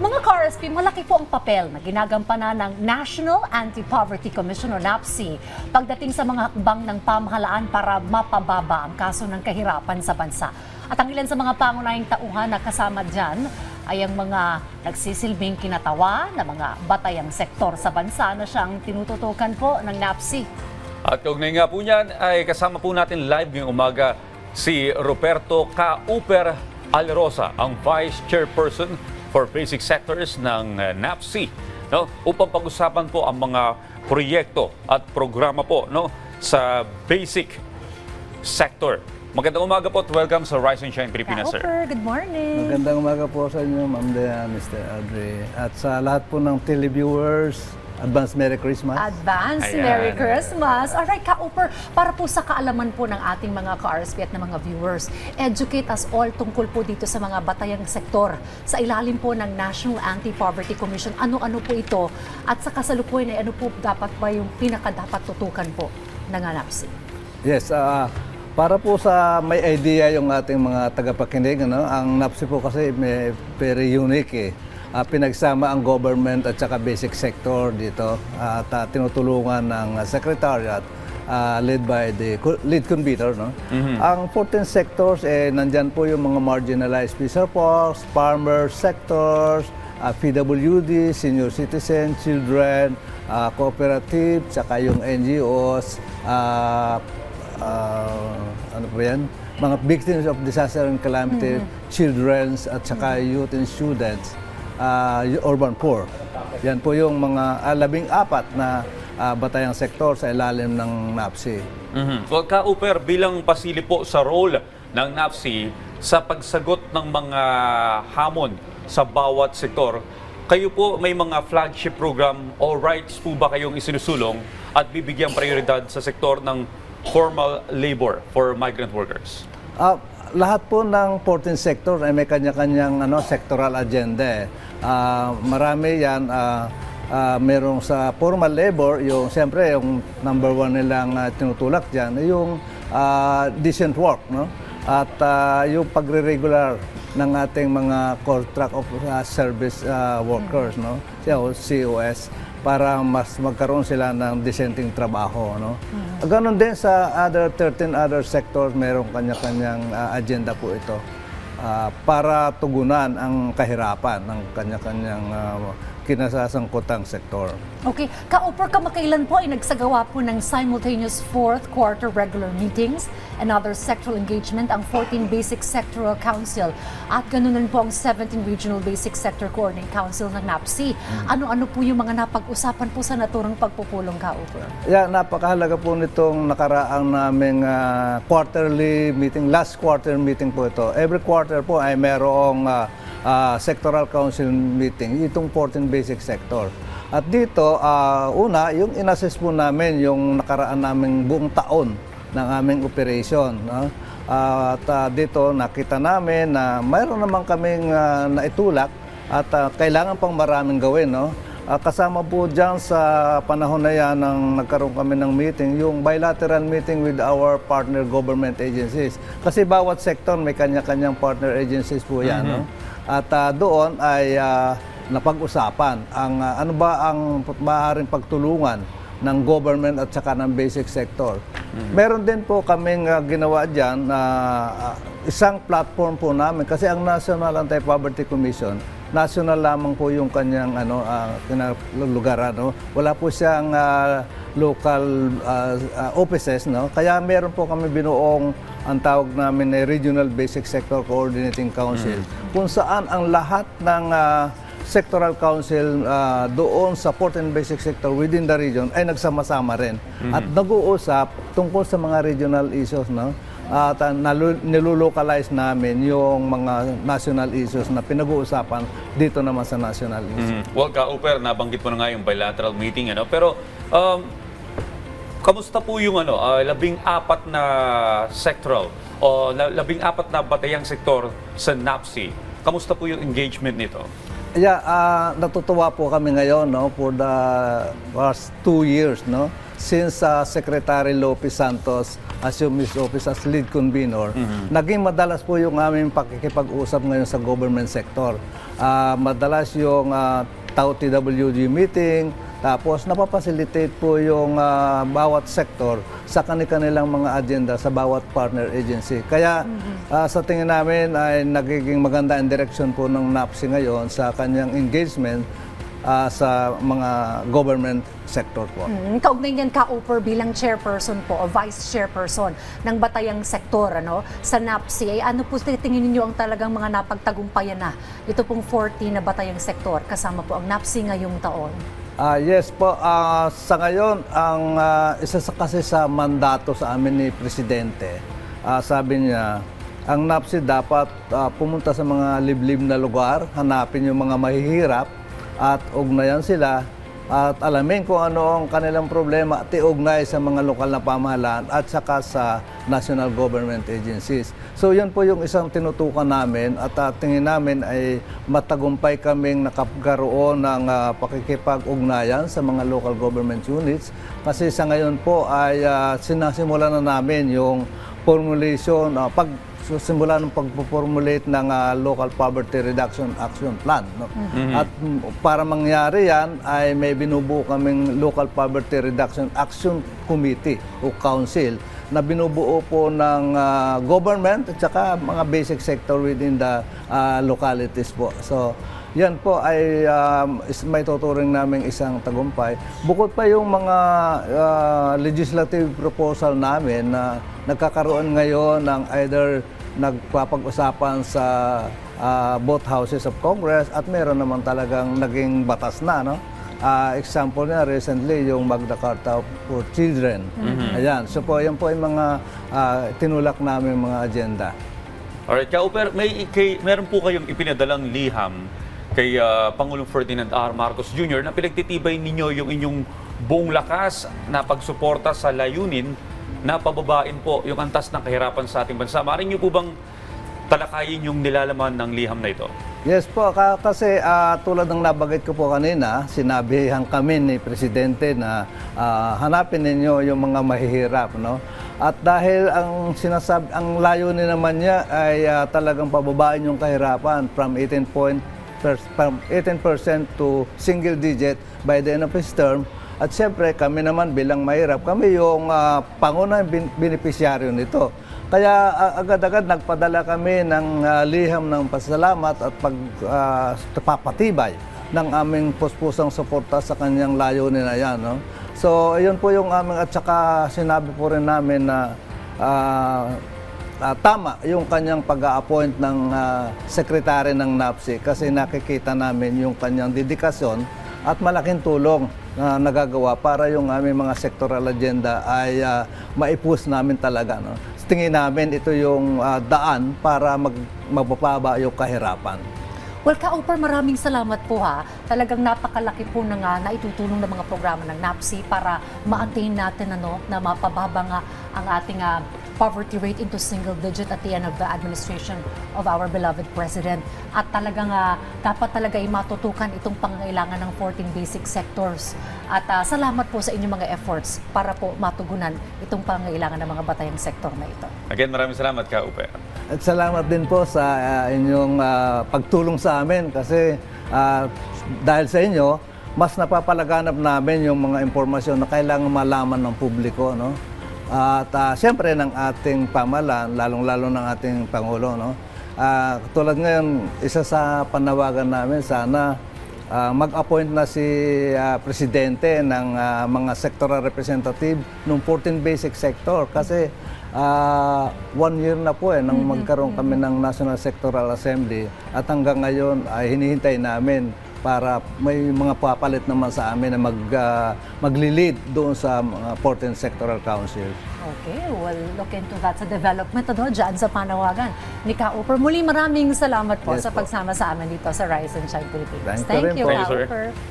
Mga ka-RSP, malaki po ang papel na ginagampanan ng National Anti-Poverty Commission o NAPC pagdating sa mga hakbang ng pamahalaan para mapababa ang kaso ng kahirapan sa bansa. At ang ilan sa mga pangunahing tauhan na kasama dyan ay ang mga nagsisilbing kinatawa na mga batayang sektor sa bansa na siyang tinututukan po ng NAPC. At kaugnay nga po niyan ay kasama po natin live ngayong umaga si Roberto Cauper Alerosa, ang Vice Chairperson for Basic Sectors ng uh, NAPC. No? Upang pag-usapan po ang mga proyekto at programa po no, sa basic sector. Magandang umaga po at welcome sa Rise and Shine Pilipinas, sir. Good morning. Magandang umaga po sa inyo, Ma'am Dea, Mr. Audrey. At sa lahat po ng televiewers, advance Merry Christmas. Advance Ayan. Merry Christmas. Alright, Ka-Uper, para po sa kaalaman po ng ating mga ka-RSP at ng mga viewers, educate us all tungkol po dito sa mga batayang sektor sa ilalim po ng National Anti-Poverty Commission. Ano-ano po ito? At sa kasalukuyan ay ano po dapat ba yung pinaka-dapat tutukan po ng ANAPSI? Yes, ah, para po sa may idea yung ating mga tagapakinig, ano, ang NAPSI po kasi may very unique eh. Ah, pinagsama ang government at saka basic sector dito at ah, tinutulungan ng ah, secretariat ah, led by the lead convener. No? Ang 14 sectors, eh, nandyan po yung mga marginalized peasant folks, farmer sectors, ah, PWD, senior citizen, children, ah, cooperative, saka yung NGOs, ah, ah, ano po yan? Mga victims of disaster and calamity, children's at saka youth and students, yung urban poor. Yan po yung mga ah, labing apat na ah, batayang sektor sa ilalim ng NAPSI. Mhm. Well, Cauper, bilang pasili po sa role ng NAPSI sa pagsagot ng mga hamon sa bawat sektor, kayo po may mga flagship program o rights po ba kayong isinusulong at bibigyan prioridad sa sektor ng formal labor for migrant workers? Ah, lahat po ng 14 sector ay may kanya-kanyang ano, sectoral agenda. eh. Ah, marami yan. ah, ah, merong sa formal labor, yung siyempre yung number one nilang ah, tinutulak dyan, yung ah, decent work. No? At ah, yung pagre-regular ng ating mga contract of ah, service ah, workers, no? So, COS para mas magkaroon sila ng dissenting trabaho. No? Ganon din sa other 13 other sectors, merong kanya-kanyang ah, agenda po ito ah, para tugunan ang kahirapan ng kanya-kanyang ah, kinasasangkutang sektor. Okay, Ka-Uper, kamakailan po ay nagsagawa po ng simultaneous fourth quarter regular meetings and other sectoral engagement ang 14 Basic Sectoral Council at ganun din po ang 17 Regional Basic Sector Coordinating Council ng NAPSI. Ano-ano po yung mga napag-usapan po sa naturang pagpupulong, Ka-Uper? Yeah, napakahalaga po nitong nakaraang naming ah, quarterly meeting, last quarter meeting po ito. Every quarter po ay merong ah, ah, sectoral council meeting, itong 14 basic sector. At dito, ah, una, yung inassess po namin yung nakaraan naming buong taon ng aming operation. No? Ah, at ah, dito nakita namin na mayroon naman kaming ah, naitulak at ah, kailangan pang maraming gawin. No? Ah, kasama po dyan sa panahon na yan nang nagkaroon kami ng meeting, yung bilateral meeting with our partner government agencies. Kasi bawat sektor may kanya-kanyang partner agencies po yan. No? At ah, doon ay ah, napag-usapan ang ah, ano ba ang maaaring pagtulungan ng government at saka ng basic sector. Meron din po kaming ah, ginawa dyan na ah, isang platform po namin kasi ang National Anti-Poverty Commission national lamang po yung kanyang ano uh, lugar ano. Wala po siyang ah, local ah, ah, offices no? Kaya meron po kami binuong ang tawag namin ay Regional Basic Sector Coordinating Council. Kung saan ang lahat ng ah, sectoral council ah, doon sa port and basic sector within the region ay nagsama-sama rin. At nag-uusap tungkol sa mga regional issues no at uh, nalu- nilulocalize namin yung mga national issues na pinag-uusapan dito naman sa national issues. Mhm. Well, Cauper, nabanggit mo na nga yung bilateral meeting, ano? Pero, um, kamusta po yung ano, ah, labing apat na sectoral o la- labing apat na batayang sektor sa NAPSI? Kamusta po yung engagement nito? Yeah, ah, natutuwa po kami ngayon no for the past two years no since ah, Secretary Lopez Santos assume his office as lead convener, naging madalas po yung aming pakikipag-usap ngayon sa government sector. Ah, madalas yung ah, Tao TWG meeting, tapos napapacilitate po yung ah, bawat sektor sa kanilang mga agenda sa bawat partner agency. Kaya ah, sa tingin namin ay nagiging maganda ang direction po ng NAPSI ngayon sa kanyang engagement ah, sa mga government sector po. Mm, kaugnay niyan ka Uper bilang chairperson po o vice chairperson ng batayang sektor ano sa NAPSI ay ano po tingin niyo ang talagang mga napagtagumpayan na ito pong 40 na batayang sektor kasama po ang NAPSI ngayong taon. Ah, yes po, Ah, sa ngayon, ang ah, isa sa kasi sa mandato sa amin ni Presidente, ah, sabi niya, ang NAPSI dapat ah, pumunta sa mga liblib na lugar, hanapin yung mga mahihirap at ugnayan sila at alamin kung ano ang kanilang problema at iugnay sa mga lokal na pamahalaan at saka sa national government agencies. So yan po yung isang tinutukan namin at ah, tingin namin ay matagumpay kaming nakapagkaroon ng ah, pakikipag-ugnayan sa mga local government units kasi sa ngayon po ay ah, sinasimulan na namin yung formulation, ah, pag simula ng pagpo-formulate ng ah, Local Poverty Reduction Action Plan. No? At mm, para mangyari yan, ay may binubuo kaming Local Poverty Reduction Action Committee o Council na binubuo po ng ah, government at saka mga basic sector within the ah, localities po. So, yan po ay um, is, may tuturing namin isang tagumpay. Bukod pa yung mga ah, legislative proposal namin na nagkakaroon ngayon ng either nagpapag-usapan sa ah, both houses of Congress at meron naman talagang naging batas na, no? Ah, example niya recently yung Magna Carta for Children. Ayan. So po, yan po yung mga ah, tinulak namin mga agenda. Alright, Kauper, may kay, meron po kayong ipinadalang liham kay ah, Pangulong Ferdinand R. Marcos Jr. na pinagtitibay ninyo yung inyong buong lakas na pagsuporta sa layunin na pababain po yung antas ng kahirapan sa ating bansa. Maaari niyo po bang talakayin yung nilalaman ng liham na ito? Yes po, ka- kasi ah, tulad ng nabanggit ko po kanina, sinabihan kami ni Presidente na ah, hanapin ninyo yung mga mahihirap. No? At dahil ang sinasab ang layunin naman niya ay ah, talagang pababain yung kahirapan from 18 point per- from 18% to single digit by the end of his term. At siyempre, kami naman bilang mahirap, kami yung uh, pangunahing bin- beneficiaryo nito. Kaya ah, agad-agad nagpadala kami ng ah, liham ng pasalamat at pag ah, papatibay ng aming puspusang suporta sa kanyang layunin na yan. No? So, yun po yung aming, at saka sinabi po rin namin na ah, Ah, tama yung kanyang pag-a-appoint ng ah, sekretary ng NAPSI kasi nakikita namin yung kanyang dedikasyon at malaking tulong na nagagawa para yung aming mga sectoral agenda ay ah, maipus namin talaga. No? Tingin namin ito yung ah, daan para mag, magbababa yung kahirapan. Well, Ka-Upar, maraming salamat po ha. Talagang napakalaki po na nga na itutulong ng mga programa ng NAPSI para ma-attain natin ano, na mapababa nga ang ating ah, poverty rate into single digit at the end of the administration of our beloved President. At talagang ah, dapat talaga ay matutukan itong pangangailangan ng 14 basic sectors. At ah, salamat po sa inyong mga efforts para po matugunan itong pangangailangan ng mga batayang sektor na ito. Again, maraming salamat, Kauper. At salamat din po sa ah, inyong ah, pagtulong sa amin kasi ah, dahil sa inyo, mas napapalaganap namin yung mga impormasyon na kailangan malaman ng publiko. No? At ah, siyempre ng ating pamalan, lalong-lalo ng ating Pangulo. No? Ah, tulad ngayon, isa sa panawagan namin, sana ah, mag-appoint na si ah, Presidente ng ah, mga sectoral representative ng 14 basic sector kasi ah, one year na po eh nang magkaroon kami ng National Sectoral Assembly at hanggang ngayon ay hinihintay namin para may mga papalit naman sa amin na mag, ah, magli-lead doon sa mga 14 sectoral council. Okay, we'll look into that sa development ano, dyan sa panawagan ni Ka-Upper. Muli maraming salamat po Yes sa po. pagsama sa amin dito sa Rise and Shine Philippines. Thank. Thank you, sir. Ka-Upper.